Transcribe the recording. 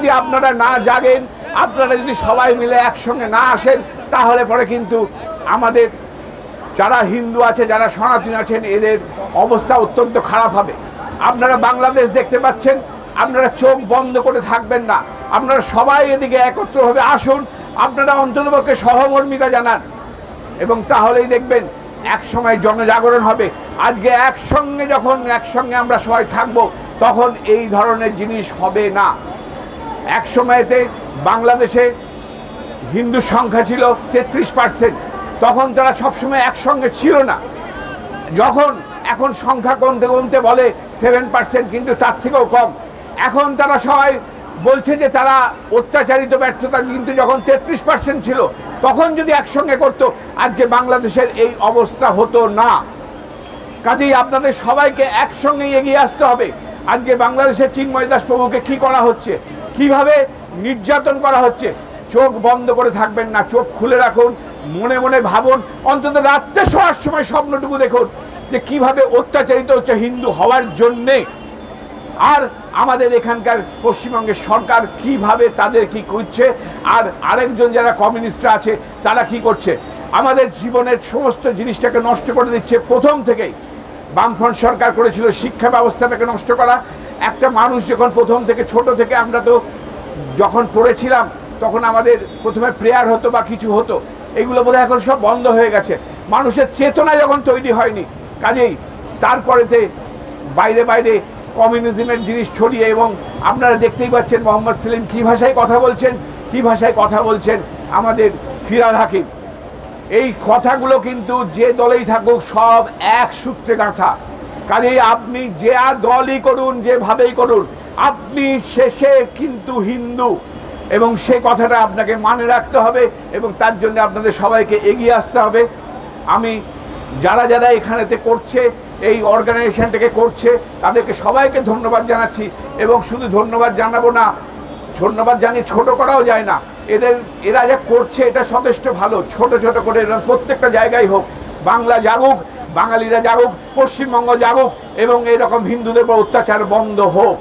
যদি আপনারা না জাগেন, আপনারা যদি সবাই মিলে একসঙ্গে না আসেন, তাহলে পরে কিন্তু আমাদের যারা হিন্দু আছে, যারা সনাতনী আছেন, এদের অবস্থা অত্যন্ত খারাপ হবে। আপনারা বাংলাদেশ দেখতে পাচ্ছেন, আপনারা চোখ বন্ধ করে থাকবেন না। আপনারা সবাই এদিকে একত্রভাবে আসুন, আপনারা অন্ততপক্ষে সহমর্মিতা জানান। এবং তাহলেই দেখবেন এক সময় জনজাগরণ হবে। আজকে একসঙ্গে যখন একসঙ্গে আমরা সবাই থাকব, তখন এই ধরনের জিনিস হবে না। এক সময়তে বাংলাদেশে হিন্দু সংখ্যা ছিল তেত্রিশ পার্সেন্ট। তখন তারা সবসময় একসঙ্গে ছিল না। যখন এখন সংখ্যা কমতে কমতে বলে সেভেন পার্সেন্ট, কিন্তু তার থেকেও কম। এখন তারা সবাই বলছে যে তারা অত্যাচারিত, ব্যর্থতা কিন্তু যখন তেত্রিশ পার্সেন্ট ছিল, তখন যদি একসঙ্গে করতো, আজকে বাংলাদেশের এই অবস্থা হতো না। কাজেই আপনাদের সবাইকে একসঙ্গে এগিয়ে আসতে হবে। আজকে বাংলাদেশের চিন্ময় দাস প্রভুকে কি করা হচ্ছে? কীভাবে নির্যাতন করা হচ্ছে? চোখ বন্ধ করে থাকবেন না, চোখ খুলে রাখুন, মনে মনে ভাবুন, অন্তত রাত্রে শোয়ার সময় স্বপ্নটুকু দেখুন যে কীভাবে অত্যাচারিত হচ্ছে হিন্দু হওয়ার জন্যে। আর আমাদের এখানকার পশ্চিমবঙ্গের সরকার কীভাবে তাদের কি করছে, আর আরেকজন যারা কমিউনিস্টরা আছে, তারা কি করছে? আমাদের জীবনের সমস্ত জিনিসটাকে নষ্ট করে দিচ্ছে প্রথম থেকেই। বামফ্রন্ট সরকার করেছিল শিক্ষা ব্যবস্থাটাকে নষ্ট করা একটা মানুষ যখন প্রথম থেকে ছোট থেকে আমরা তো যখন পড়েছিলাম, তখন আমাদের প্রথমে প্রেয়ার হতো বা কিছু হতো। এগুলো বোধহয় এখন সব বন্ধ হয়ে গেছে। মানুষের চেতনা যখন তৈরি হয়নি, কাজেই তারপরেতে বাইরে বাইরে কমিউনিজমের জিনিস ছড়িয়ে এবং আপনারা দেখতেই পাচ্ছেন মোহাম্মদ সেলিম কী ভাষায় কথা বলছেন, কী ভাষায় কথা বলছেন আমাদের ফিরাদ হাকিম। এই কথাগুলো কিন্তু যে দলেই থাকুক সব এক সূত্রে গাঁথা। কাজেই আপনি যে দলই করুন, যেভাবেই করুন, আপনি শেষে কিন্তু হিন্দু। এবং সে কথাটা আপনাকে মানে রাখতে হবে এবং তার জন্য আপনাদের সবাইকে এগিয়ে আসতে হবে। আমি যারা যারা এখানেতে করছে, এই অর্গানাইজেশনটাকে করছে, তাদেরকে সবাইকে ধন্যবাদ জানাচ্ছি এবং শুধু ধন্যবাদ জানাব না, ধন্যবাদ জানিয়ে ছোট করাও যায় না। এদের, এরা যা করছে এটা যথেষ্ট ভালো, ছোট ছোট করে প্রত্যেকটা জায়গায় হোক, বাংলা জাগুক বাঙালিরা জাগুক পশ্চিমবঙ্গ জাগুক এবং এরকম হিন্দুদের উপর অত্যাচার বন্ধ হোক।